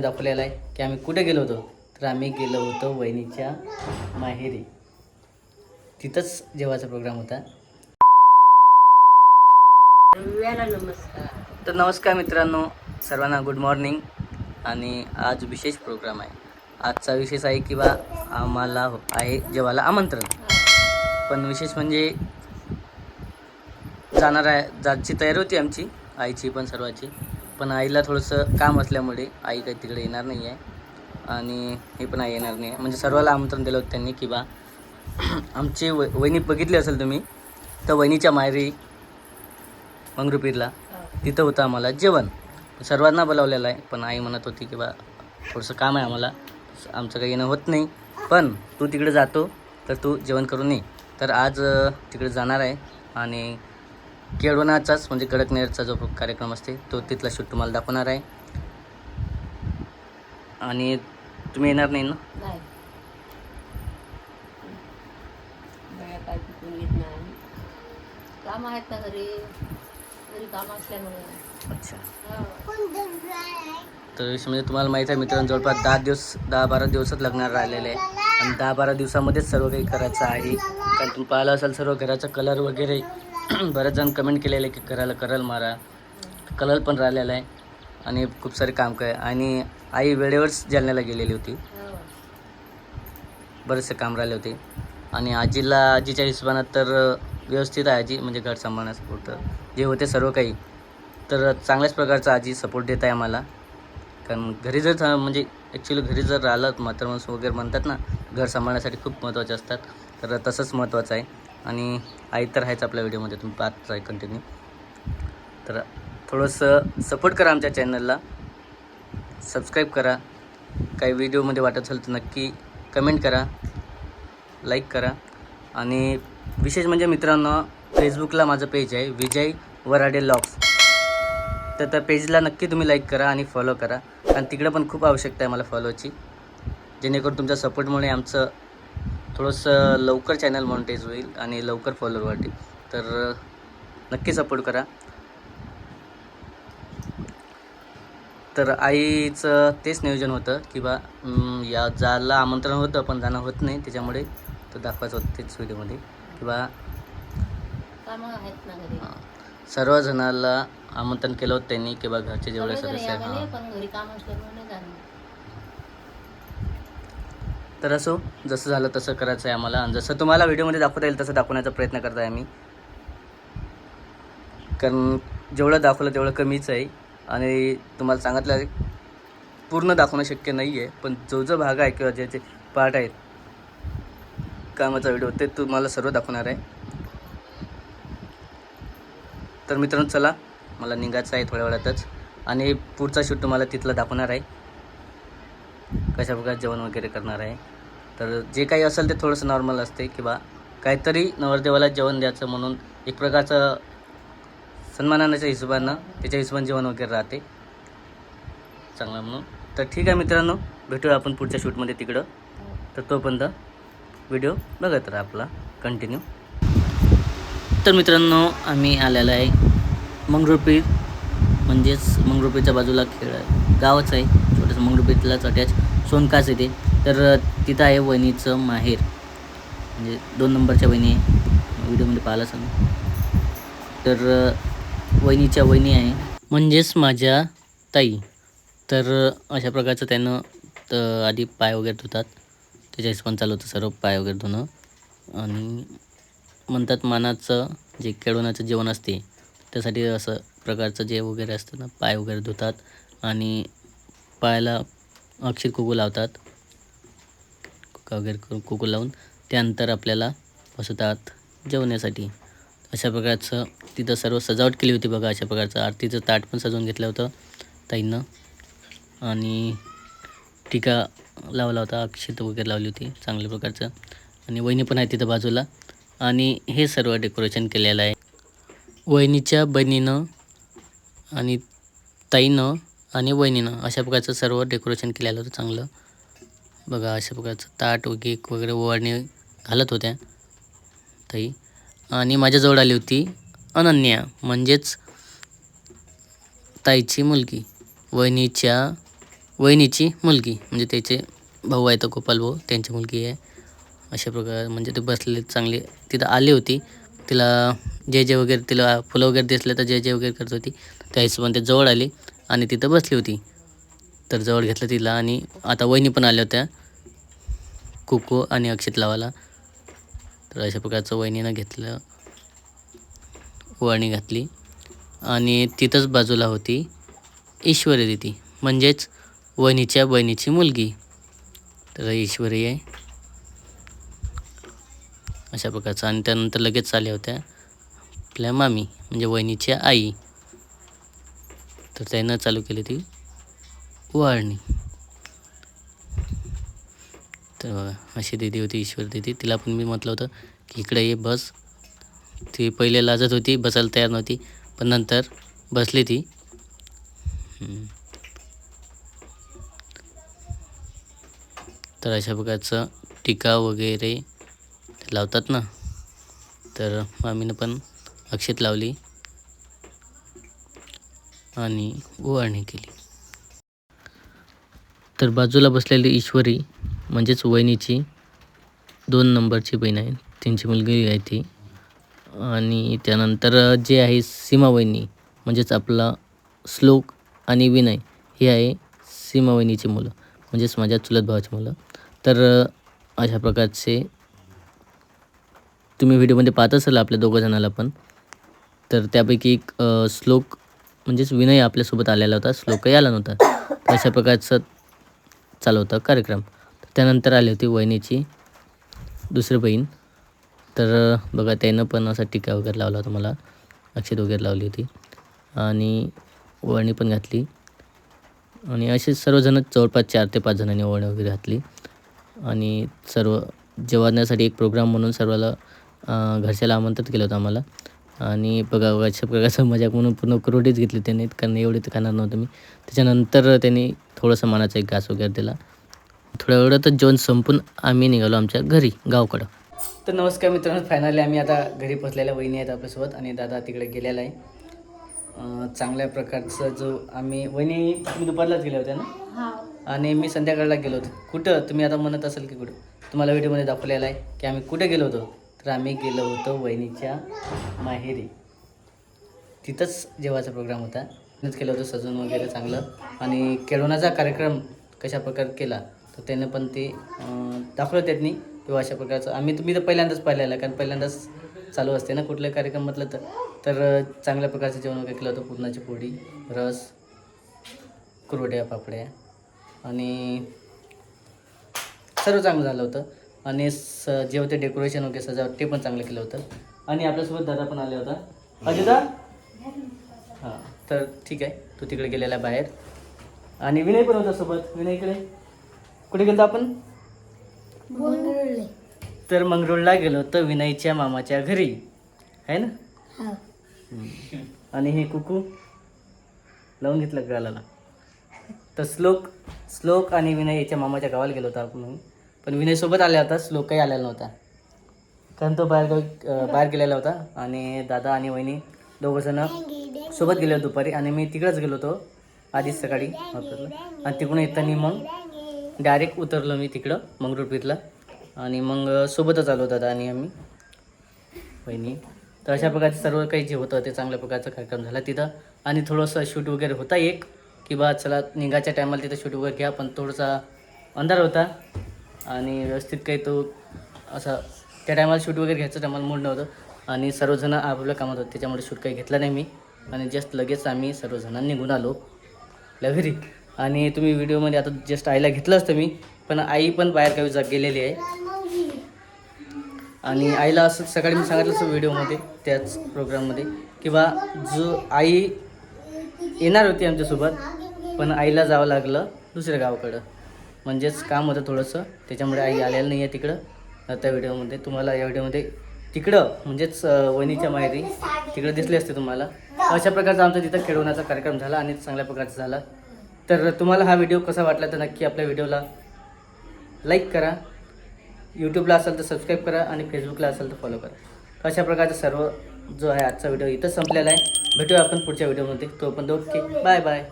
दाखवलेला आहे की आम्ही कुठे गेलो होतो? तर आम्ही गेलो होतो वहिनीच्या माहेरी. तिथंच जेवायचा प्रोग्राम होता. नमस्कार. तर नमस्कार मित्रांनो सर्वांना गुड मॉर्निंग आणि आज विशेष प्रोग्राम आहे. आजचा विशेष आहे की बा आम्हाला आहे जेवायला आमंत्रण. पण विशेष म्हणजे जाणार आहे जायची तयारी होती आमची आईची पण सर्वाची. पण आईला थोडंसं काम असल्यामुळे आई काही तिकडे येणार नाही आहे आणि हे पण आई येणार नाही आहे म्हणजे सर्वाला आमंत्रण दिलं होतं त्यांनी की बा आमची व वहिनी बघितली असेल तुम्ही तर वहिनीच्या मायरी मंगरुपीरला. तिथं होतं आम्हाला जेवण. सर्वांना बोलावलेलं आहे पण आई म्हणत होती की बा थोडंसं काम आहे आम्हाला. आमचं काही येणं होत नाही. पण तू तिकडे जातो तर तू जेवण करून ये. तर आज तिकडे जाणार आहे. आणि केळवणाचाच म्हणजे कडकनेरचा जो कार्यक्रम असते तो तिथला शूट तुम्हाला दाखवणार आहे. आणि तुम्ही येणार नाही ना? नाही. बया काय पिकून येत नाही काम आहेत ना घरी. घरी काम असल्यामुळे. अच्छा. तर विषय म्हणजे तुम्हाला माहीत आहे मित्रांनो जवळपास दहा दिवस दहा बारा दिवसच लग्नात राहिलेले आहे. आणि दहा बारा दिवसामध्येच सर्व काही करायचं आहे. कारण तुम्ही पाहिलं असाल सर्व घराचा कलर वगैरे बरेच जण कमेंट केलेले आहे की घराला करल मारा. कलर पण राहिलेला आहे. आणि खूप सारे काम काय आणि आई वेळेवरच जालन्याला गेलेली होती. बरेचसे काम राहिले होते. आणि आजीला आजीच्या हिशोबानं तर व्यवस्थित आहे आजी. म्हणजे घर सांभाळण्यासपुरतं जे होते सर्व काही. तर चांगल्याच प्रकारचा आजी सपोर्ट देत आहे आम्हाला. कारण घरी जर म्हणजे ॲक्च्युली घरी जर राहिलं मात्र माणूस वगैरे म्हणतात ना घर सांभाळण्यासाठी खूप महत्त्वाचे असतात. तर तसंच महत्त्वाचं आहे. आणि आई तर आहेच आपल्या व्हिडिओमध्ये. तुम्ही पाहत आहे कंटिन्यू तर थोडंसं सपोर्ट करा आमच्या चॅनलला सबस्क्राईब करा. काही व्हिडिओमध्ये वाटत असेल तर नक्की कमेंट करा. लाईक करा. आणि विशेष म्हणजे मित्रांनो फेसबुकला माझं पेज आहे विजय वराडे लॉक्स तर त्या पेजला नक्की तुम्ही लाईक करा आणि फॉलो करा. कारण तिकडं पण खूप आवश्यकता आहे मला फॉलोची जेणेकरून तुमच्या सपोर्टमुळे आमचं थोडंसं लवकर चॅनल मॉनिटाईज होईल आणि लवकर फॉलोअर वाढतील. तर नक्की सपोर्ट करा. तर आईचं तेच नियोजन होतं की बा या जायला आमंत्रण होतं पण जाणं होत नाही त्याच्यामुळे तो दाखवायचं होतं तेच व्हिडिओमध्ये की बा सर्वजणाला आमंत्रण केलं होतं त्यांनी की बा घरचे जेवढे सदस्य यावेळी, हां पण घरी काम असल्यामुळे नाही जाणार तर असो जसं झालं तसं करायचं आहे आम्हाला. आणि जसं तुम्हाला व्हिडिओमध्ये दाखवता येईल तसं दाखवण्याचा प्रयत्न करत आहे आम्ही. कारण जेवढं दाखवलं तेवढं कमीच आहे. आणि तुम्हाला सांगितलं आहे, पूर्ण दाखवणं शक्य नाही आहे पण जो जो भाग आहे किंवा जे जे पार्ट आहेत कामाचा व्हिडिओ ते तुम्हाला सर्व दाखवणार आहे. तर मित्रांनो चला मला निघायचं आहे थोड्या वेळातच. आणि पुढचा शूट तुम्हाला तिथला दाखवणार आहे. कशा प्रकारे जेवण वगैरे करणार आहे. तर जे काही असेल ते थोडंसं नॉर्मल असते किंवा काहीतरी नवरदेवाला जेवण द्यायचं म्हणून एक प्रकारचं सन्मानाच्या हिशोबानं त्याच्या हिशोबाने जेवण वगैरे राहते. चांगलं म्हणून. तर ठीक आहे मित्रांनो भेटूया आपण पुढच्या शूटमध्ये तिकडं. तर तोपर्यंत व्हिडिओ बघत राहा आपला कंटिन्यू तर मित्रांनो आम्ही आलेलो आहे मंगरुळपीर म्हणजेच मंगरुळपीरच्या बाजूला खेळ गावच आहे. छोटंसं मंगरुळपीरलाच अटॅच सोनकास येते. तर तिथं आहे वहिनीचं माहेर. म्हणजे दोन नंबरच्या वहिनी आहे. व्हिडिओमध्ये पाहिला सांग तर वहिनीच्या वहिनी आहे. म्हणजेच माझ्या ताई. तर अशा प्रकारचं त्यानं तर आधी पाय वगैरे धुतात. त्याच्या हिशोबाने चालू होतं सर्व पाय वगैरे धुणं. आणि म्हणतात मानाचं जे खेळवण्याचं जेवण असते त्यासाठी असं प्रकारचं जे वगैरे असतं ना पाय वगैरे धुतात. आणि पायाला अक्षर कुकू लावतात. कुका वगैरे करून कुकू लावून त्यानंतर आपल्याला बसवतात जेवण्यासाठी. अशा प्रकारचं तिथं सर्व सजावट केली होती बघा अशा प्रकारचं. आरतीचं ताट पण सजवून घेतलं होतं ताईंनं. आणि टीका लावला होता अक्षत वगैरे लावली होती चांगल्या प्रकारचं. आणि वहिनी पण आहे तिथं बाजूला. आणि हे सर्व डेकोरेशन केलेलं आहे. वहिनीच्या बहिणीनं आणि ताईनं आणि वहिनीनं अशा प्रकारचं सर्व डेकोरेशन केलेलं होतं चांगलं. बघा अशा प्रकारचं ताट केक वगैरे ओवाळणी घालत होत्या ताई. आणि माझ्याजवळ आली होती अनन्या म्हणजेच ताईची मुलगी. वहिनीच्या वहिनीची मुलगी. म्हणजे त्याचे भाऊ आहे गोपाल भाऊ त्यांची मुलगी आहे. अशा प्रकार म्हणजे ते बसले चांगले तिथं आली होती. तिला जे जे वगैरे तिला फुलं वगैरे दिसले तर जे जे वगैरे करत होती त्या हिशोबाने ते जवळ आली. आणि तिथं बसली होती. तर जवळ घेतलं तिला आणि आता वहिनी पण आल्या होत्या. कुकू आणि अक्षत लावाला. तर अशा प्रकारचं वहिनीनं घेतलं. वळणी घातली. आणि तिथंच बाजूला होती. ईश्वरी दिदी. म्हणजेच वहिनीच्या बहिणीची मुलगी. तर ईश्वरी आहे. अशा प्रकारचं. आणि त्यानंतर लगेच आल्या होत्या. आपल्या मामी. म्हणजे वहिनीच्या आई. तर त्यानं चालू केली ती वाळणी. तर बघा अशी दिदी होती ईश्वर दिदी. तिला पण मी म्हटलं होतं की इकडे ये बस. ती पहिले लाजत होती बसायला तयार नव्हती पण नंतर बसली ती. तर अशा प्रकारचं टीका वगैरे लावतात ना? तर मामीनं पण अक्षत लावली. आणि ओवाळणी केली. तर बाजूला बसलेली ईश्वरी म्हणजेच वहिनीची दोन नंबरची बहीण आहे. त्यांची मुलगी आहे ती. आणि त्यानंतर जे आहे सीमा वहिनी म्हणजेच आपला श्लोक आणि विनय हे आहे सीमा वहिनीची मुलं म्हणजेच माझ्या चुलत भावाची मुलं. तर अशा प्रकारचे तुम्ही व्हिडिओमध्ये पाहत असाल आपल्या दोघं जणाला पण. तर त्यापैकी एक श्लोक म्हणजेच विनय आपल्यासोबत आलेला होता श्लोकही आला नव्हता. अशा प्रकारचं चालू होता कार्यक्रम त्यानंतर आली होती वहिनीची दुसरी बहीण. तर बघा त्यानं पण असा टिका वगैरे लावला होता मला. अक्षत वगैरे लावली होती. आणि वळणी पण घातली. आणि असे सर्वजण जवळपास चार ते पाच जणांनी ओळणी वगैरे घातली. आणि सर्व जेवण्यासाठी एक प्रोग्राम म्हणून सर्वाला घरच्याला आमंत्रित केलं होतं आम्हाला. आणि बघा बघा अशा प्रकारचं मजाक म्हणून पूर्ण करोडीच घेतली त्यांनी कारण एवढी तर खाणार नव्हतं मी. त्याच्यानंतर त्यांनी थोडंसं मानाचा एक घास वगैरे दिला. थोड्या वेळातच जेवण संपून आम्ही निघालो आमच्या घरी गावकडं. तर नमस्कार मित्रांनो फायनली आम्ही आता घरी पोचलेल्या वहिनी आहेत आपल्यासोबत आणि दादा तिकडे गेलेला आहे. अं, चांगल्या प्रकारचं जो आम्ही वहिनी तुम्ही दुपारलाच गेल्या होत्या ना? हा. आणि मी संध्याकाळला गेलो होतो. कुठं? तुम्ही आता म्हणत असाल की कुठं? तुम्हाला व्हिडिओमध्ये दाखवलेलं आहे की आम्ही कुठे गेलो होतो? तर आम्ही गेलो होतो वहिनीच्या माहेरी. तिथंच जेवायचा प्रोग्राम होता. तिथंच केलं होतं सजून वगैरे चांगलं. आणि केळवणाचा कार्यक्रम कशा प्रकारे केला तर त्यानं पण ते दाखवलं त्यांनी. किंवा अशा प्रकारचं. आम्ही तुम्ही तर पहिल्यांदाच पाहिलेला कारण पहिल्यांदाच चालू असते ना कुठल्या कार्यक्रम म्हटलं तर. तर चांगल्या प्रकारचं जेवण वगैरे केलं होतं. पुरणाची पोळी रस कुरवड्या पापड्या. आणि सर्व चांगलं झालं होतं. आणि स जे होते डेकोरेशन वगैरे सजावट ते पण चांगलं केलं होतं. आणि आपल्यासोबत दादा पण आले होता. अजिता? हां तर ठीक आहे. तू तिकडे गेलेला बाहेर. आणि विनय पण होता सोबत. विनय इकडे. कुठे गेलो आपण? तर मंगरुळला गेलो होतो विनयच्या मामाच्या घरी. आहे ना? हम्म. आणि हे कुकू लावून घेतलं गालाला तर श्लोक श्लोक आणि विनय याच्या मामाच्या गावाला गेलो होता आपण. पण विनयसोबत आल्या आला होता श्लोक काही आलेला नव्हता. कारण तो बाहेर बाहेर गेलेला होता आणि दादा आणि वहिनी दोघंजणं सोबत गेले होते दुपारी आणि मी तिकडेच गेलो होतो आधीच सकाळी वापरलं आणि तिकडून येताना मग डायरेक्ट उतरलो मी तिकडं मंगरुळपीरला आणि मग सोबतच आलो दादा आणि आम्ही वहिनी. तर अशा प्रकारचे सर्व काही जे होतं ते चांगल्या प्रकारचा कार्यक्रम झाला तिथं. आणि थोडंसं शूट वगैरे होता एक की बा चला निघायच्या टायमाला तिथं शूट वगैरे घ्या पण थोडासा अंधार होता. आणि व्यवस्थित काही तो असा त्या टायमाला शूट वगैरे घ्यायचं टायमाला मूड नव्हतं. आणि सर्वजण आपल्या कामात होते त्याच्यामुळे शूट काही घेतला नाही मी. आणि जस्ट लगेच आम्ही सर्वजण निघून आलो. आपल्या आणि तुम्ही व्हिडिओमध्ये आता जस्ट आईला घेतलं असतं मी पण आई पण बाहेर काही जा गेलेली आहे. आणि आईला असं सकाळी मी सांगितलं असं व्हिडिओमध्ये त्याच प्रोग्राममध्ये की बा जो आई येणार होती आमच्यासोबत पण आईला जावं लागलं दुसऱ्या गावाकडं. म्हणजेच काम होतं थोडंसं. त्याच्यामुळे आई आलेलं नाही आहे तिकडं. त्या व्हिडिओमध्ये तुम्हाला या व्हिडिओमध्ये तिकडं म्हणजेच वहिनीच्या माहेरी तिकडं दिसले असते तुम्हाला. अशा प्रकारचा आमचा तिथं खेळवण्याचा कार्यक्रम झाला आणि चांगल्या प्रकारचा झाला. तर तुम्हाला हा व्हिडिओ कसा वाटला तर नक्की आपल्या व्हिडिओला लाईक करा. यूट्यूबला असेल तर सबस्क्राईब करा आणि फेसबुकला असेल तर फॉलो करा. अशा प्रकारचा सर्व जो आहे आजचा व्हिडिओ इथं संपलेला आहे. भेटूया आपण पुढच्या व्हिडिओमध्ये. तो पण ओके बाय बाय.